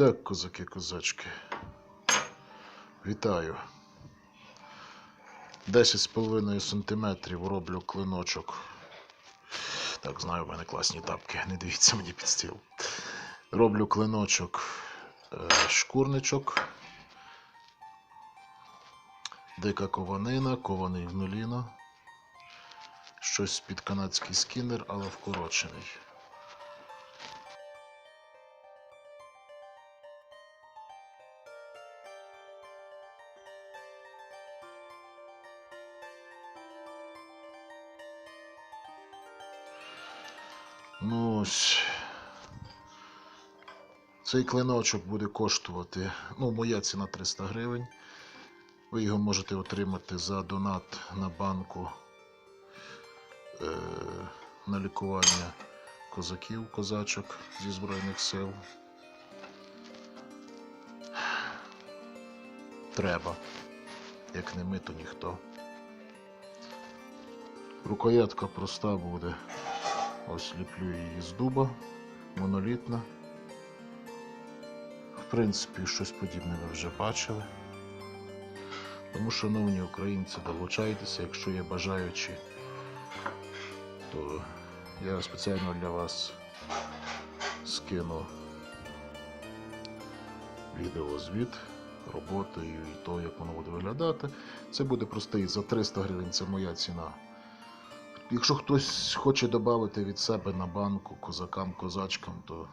Так, козаки, козачки. Вітаю. 10,5 сантиметрів роблю клиночок. Так, знаю, в мене класні тапки, не дивіться мені під стіл. Роблю клиночок е, шкурничок. Дика кованина, кований гнуліна. Щось під канадський скінер, але вкорочений. Ну ось. Цей клиночок буде коштувати. Ну, моя ціна 300 гривень. Ви його можете отримати за донат на банку е, на лікування козаків, козачок зі Збройних сил. Треба. Як не ми, то ніхто. Рукоятка проста буде. Ось ліплю її з дуба, монолітна. В принципі, щось подібне ви вже бачили. Тому, шановні українці, долучайтеся, якщо є бажаючі, то я спеціально для вас скину відеозвіт роботою і то, як воно буде виглядати. Це буде простий за 300 гривень, це моя ціна. Якщо хтось хоче додати від себе на банку козакам, козачкам, то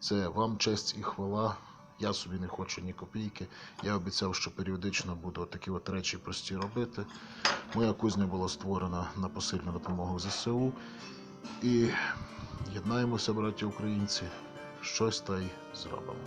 це вам честь і хвала. Я собі не хочу ні копійки. Я обіцяв, що періодично буду такі от речі прості робити. Моя кузня була створена на посильну допомогу ЗСУ. І єднаємося, браті українці, щось та й зробимо.